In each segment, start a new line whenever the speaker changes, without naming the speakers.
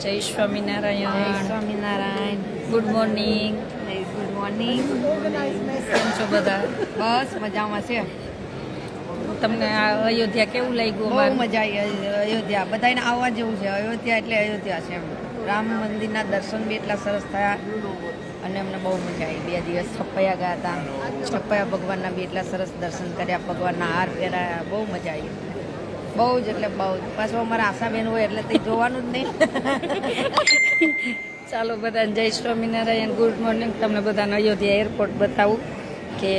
જય Swaminarayan.
Swaminarayan.
Good morning
good morning
કેમ છો બધા?
બસ મજામાં છે.
તમને આ અયોધ્યા કેવું લાગ્યું
બહુ મજા આવી અયોધ્યા. બધાને આવવા જેવું છે. અયોધ્યા એટલે અયોધ્યા છે એમ. રામ મંદિરના દર્શન બી એટલા સરસ થયા અને અમને બહુ મજા આવી બે દિવસ છપ્પૈયા ગયા હતા. છપ્પૈયા ભગવાનના બી એટલા સરસ દર્શન કર્યા. ભગવાનના હાર પહેરાયા. બહુ મજા આવી બહુ જ એટલે બહુ જ. પાછું અમારા આશાબેન હોય એટલે તે જોવાનું જ નહીં.
ચાલો બધાને જય સ્વામિનારાયણ. ગુડ મોર્નિંગ તમને બધાને અયોધ્યા એરપોર્ટ બતાવું કે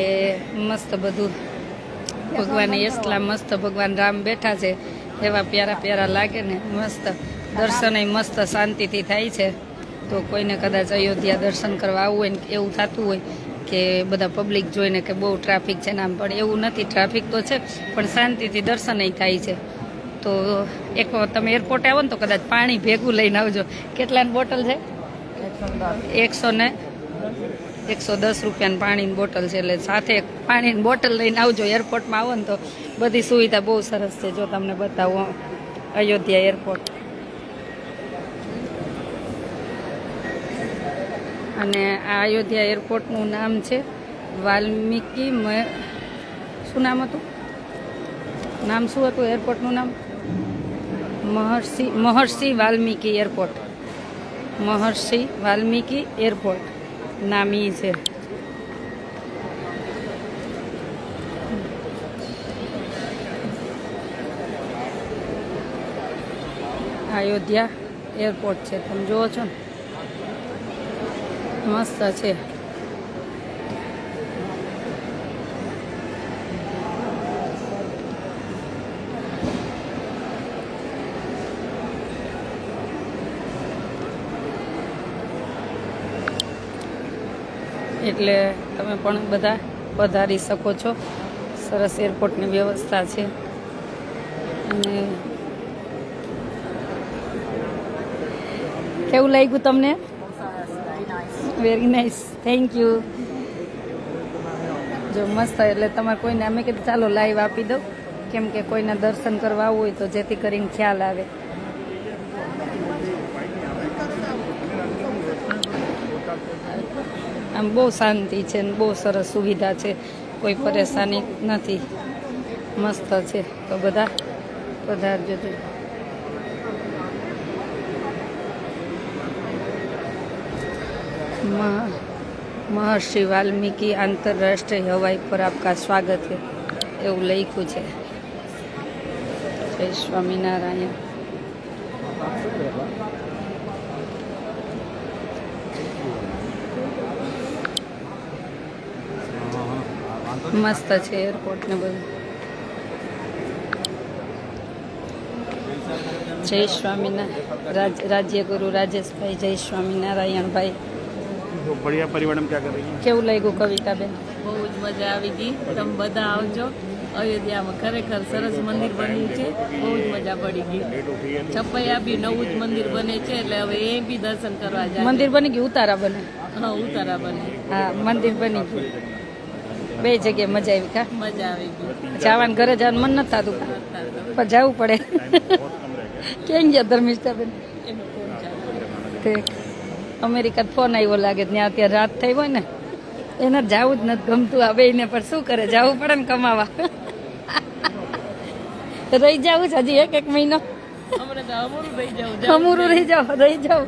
મસ્ત બધું. ભગવાન એટલા મસ્ત ભગવાન રામ બેઠા છે. એવા પ્યારા પ્યારા લાગે ને મસ્ત. દર્શન મસ્ત શાંતિથી થાય છે. તો કોઈને કદાચ અયોધ્યા દર્શન કરવા આવવું હોય ને એવું થતું હોય કે બધા પબ્લિક જોઈને કે બહુ ટ્રાફિક છે ને આમ, પણ એવું નથી. ટ્રાફિક તો છે, પણ શાંતિથી દર્શન થાય છે. તો એક તમે એરપોર્ટે આવો ને તો કદાચ પાણી ભેગું લઈને આવજો. કેટલાની બોટલ છે? એકસો ને એકસો દસ રૂપિયાની પાણીની બોટલ છે, એટલે સાથે પાણીની બોટલ લઈને આવજો એરપોર્ટમાં આવો ને તો બધી સુવિધા બહુ સરસ છે. જો તમને બતાવો, અયોધ્યા એરપોર્ટ અને આ અયોધ્યા એરપોર્ટનું નામ છે વાલ્મીકી શું નામ હતું? નામ શું હતું એરપોર્ટનું નામ? મહર્ષિ મહર્ષિ વાલ્મીકી એરપોર્ટ. મહર્ષિ વાલ્મીકી એરપોર્ટ નામી છે. અયોધ્યા એરપોર્ટ છે. તમે જુઓ છો ને? મસ્ત છે. એટલે તમે પણ બધા પધારી શકો છો. સરસ એરપોર્ટની વ્યવસ્થા છે. અને કેવું લાગ્યું તમને? વેરી નાઇસ થેન્ક યુ જો મસ્ત એટલે તમારે કોઈને, અમે કીધું, ચાલો લાઈવ આપી દઉં. કેમ કે કોઈને દર્શન કરવા આવવું હોય તો જેથી કરીને ખ્યાલ આવે. આમ બહુ શાંતિ છે ને બહુ સરસ સુવિધા છે. કોઈ પરેશાની નથી. મસ્ત છે. તો બધા પધારજો જો. મહર્ષિ વાલ્મીકી આંતરરાષ્ટ્રીય હવાઈ પર આપકા સ્વાગત છે એવું લખ્યું છે. જય સ્વામિનારાયણ. મસ્ત છે એરપોર્ટ ને બધું. જય સ્વામિનારાયણ રાજ્યગુરુ રાજેશભાઈ, જય સ્વામિનારાયણભાઈ
तो बढ़िया परिवार में क्या कर रही हैं
કેવું લાગ્યું કવિતાબેન
બહુ જ મજા આવી ગઈ તમે બધા આવજો અયોધ્યામાં ખરેખર સરસ મંદિર બન્યું છે બહુ જ મજા પડી ગઈ છપૈયા બી નવું જ મંદિર બને છે એટલે હવે એ બી દર્શન કરવા જાય
મંદિર બની ગયું ઉતારા બને
હા ઉતારા બને
હા મંદિર બની ગયું બે જગ્યાએ મજા આવી કા
મજા આવી ગઈ
જવાનું ઘરે જવાનું મન નથી થતું પણ જવું પડે કેમ ગયા ધર્મિષ્ઠાબેન
એનો ફોન ચાલુ
તે અમેરિકા ફોન આવ્યો લાગે ત્યાં અત્યારે રાત થઈ હોય ને એને જવું જ નથી ગમતું આ બેને પણ શું કરે જવું પડે ને કમાવા. રહી જવું છે હજી એક એક મહિનો
અમૂરું રહી જાવ
રહી જાવ.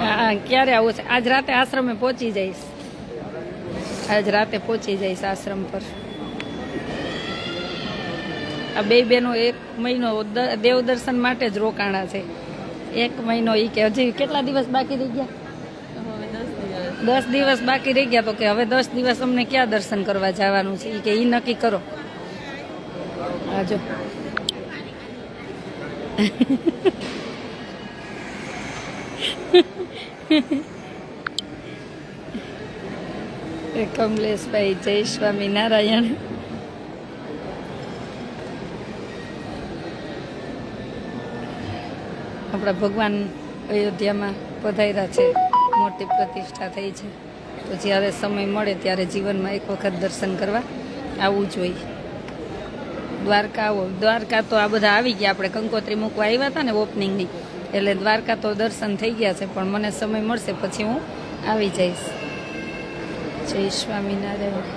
હા ક્યારે આવું છે? આજ રાતે આશ્રમે પહોંચી જઈશ. આજ રાતે પહોંચી જઈશ આશ્રમ પર. આ બે બેનો એક મહિનો દેવ દર્શન માટે જ રોકાણા છે. એક મહિનો ઈ કે હજી કેટલા દિવસ બાકી રહી ગયા?
દસ દિવસ
બાકી રહી ગયા તો કે હવે દસ દિવસ અમને ક્યાં દર્શન કરવા જવાનું છે? ઈ કે ઈ નક્કી કરો. એ કમલેશભાઈ જય સ્વામિનારાયણ આપણા ભગવાન અયોધ્યામાં પધાર્યા છે મોટી પ્રતિષ્ઠા થઈ છે. તો જ્યારે સમય મળે ત્યારે જીવનમાં એક વખત દર્શન કરવા આવવું જોઈએ. દ્વારકા આવો. દ્વારકા તો આ બધા આવી ગયા. આપણે કંકોત્રી મૂકવા આવ્યા હતા ને ઓપનિંગની એટલે દ્વારકા તો દર્શન થઈ ગયા છે, પણ મને સમય મળશે, પછી હું આવી જઈશ. જય સ્વામિનારાયણ.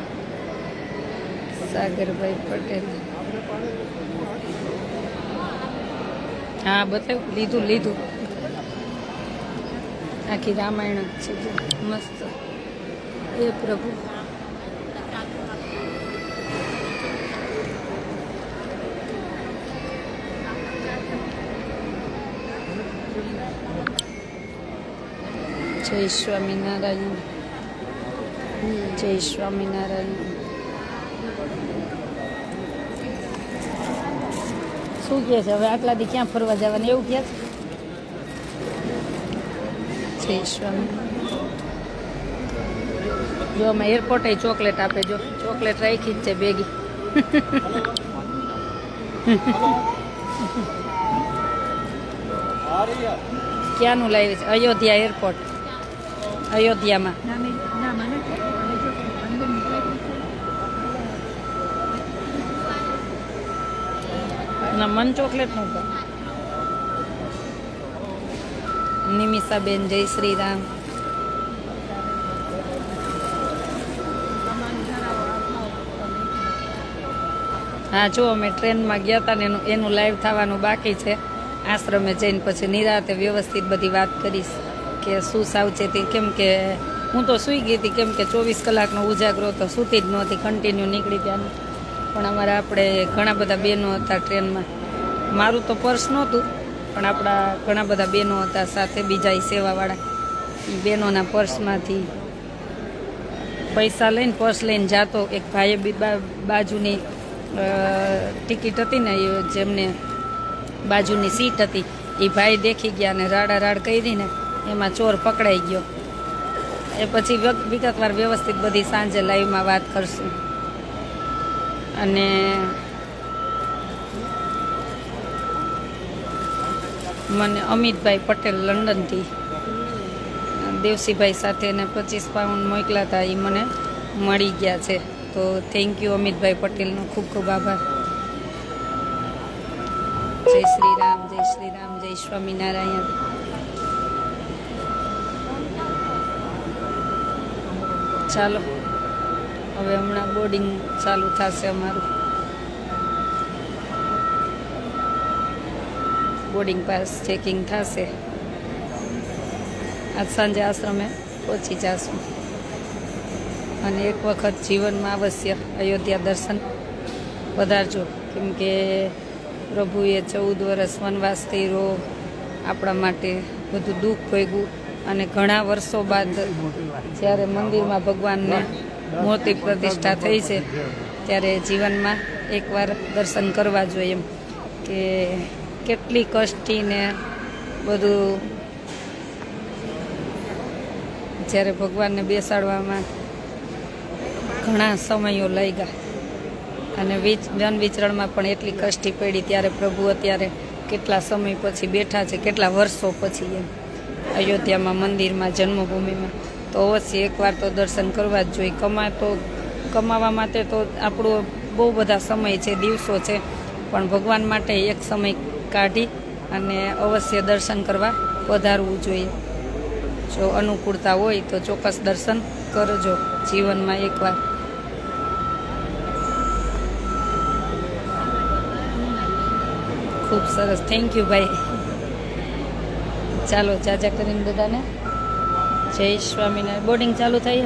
સાગરભાઈ પટેલ. હા, બતાવ્યું. લીધું લીધું. આખી રામાયણ જ છે. મસ્ત. એ પ્રભુ. જય સ્વામિનારાયણ. જય સ્વામિનારાયણ. શું કહે છે? હવે આટલા દી ક્યાં ફરવા જવાનું? એવું કહે છે? જય સ્વામી જો અમે એરપોર્ટે ચોકલેટ આપે જો. ચોકલેટ રાખી જ છે બેગી ક્યાંનું લાવી છે? અયોધ્યા એરપોર્ટ અયોધ્યામાં. ના, મન ચોકલેટ નહોતા નિમિષાબેન, જય શ્રી રામ હા, જો અમે ટ્રેનમાં ગયા હતા ને એનું એનું લાઈવ થવાનું બાકી છે. આશ્રમે જઈને પછી નિરાતે વ્યવસ્થિત બધી વાત કરીશ કે શું સાવચેતી, કેમ કે હું તો સૂઈ ગઈ હતી, કેમ કે ચોવીસ કલાકનો ઉજાગરો તો સૂતી જ નહોતી કન્ટિન્યુ નીકળી ગયા પણ અમારા આપણે ઘણા બધા બહેનો હતા ટ્રેનમાં. મારું તો પર્સ નહોતું, પણ આપણા ઘણા બધા બહેનો હતા સાથે બીજા સેવાવાળા. એ બહેનોના પર્સમાંથી પૈસા લઈને પર્સ લઈને જાતો. એક ભાઈએ બી બાજુની ટિકિટ હતી ને એ જેમને બાજુની સીટ હતી એ ભાઈ દેખી ગયા ને રાડા રાડ કરી ને એમાં ચોર પકડાઈ ગયો. એ પછી વગ- વિગતવાર વ્યવસ્થિત બધી સાંજે લાઈવમાં વાત કરશું. અને મને અમિતભાઈ પટેલ લંડનથી. દેવસીભાઈ સાથે એને પચીસ પાઉન્ડ મોકલા હતા એ મને મળી ગયા છે. તો થેન્ક યુ અમિતભાઈ પટેલનો, ખૂબ ખૂબ આભાર. જય શ્રી રામ જય શ્રી રામ જય સ્વામિનારાયણ. ચાલો. હવે હમણાં બોર્ડિંગ ચાલુ થશે અમારું. બોર્ડિંગ પાસ ચેકિંગ થશે. આજ સાંજે આશ્રમે પહોંચી જશું. અને એક વખત જીવનમાં અવશ્ય અયોધ્યા દર્શન વધારજો કેમકે પ્રભુએ ચૌદ વર્ષ વનવાસ કર્યો. આપણા માટે બધું દુઃખ ભોગ્યું. અને ઘણા વર્ષો બાદ જ્યારે મંદિરમાં ભગવાનને મૂર્તિ પ્રતિષ્ઠા થઈ છે. ત્યારે જીવનમાં એકવાર દર્શન કરવા જોઈએ એમ. કે કેટલી કષ્ટીને બધું જ્યારે ભગવાનને બેસાડવામાં ઘણા સમયો લઈ ગયા અને વિચ, જન વિચરણમાં પણ એટલી કષ્ટી પડી ત્યારે પ્રભુ અત્યારે કેટલા સમય પછી બેઠા છે, કેટલા વર્ષો પછી એમ. અયોધ્યામાં, મંદિરમાં, જન્મભૂમિમાં. તો અવશ્ય એકવાર તો દર્શન કરવા જ જોઈએ. કમા, તો કમાવા માટે તો આપણો બહુ બધા સમય છે, દિવસો છે. પણ ભગવાન માટે એક સમય કાઢી અને અવશ્ય દર્શન કરવા વધારવું જોઈએ. જો અનુકૂળતા હોય તો ચોક્કસ દર્શન કરજો જીવનમાં એકવાર. ખૂબ સરસ. થેન્ક યુ ભાઈ. ચાલો, જાજા કરીને બધાને. જય સ્વામિનારાયણ. બોર્ડિંગ ચાલુ થાય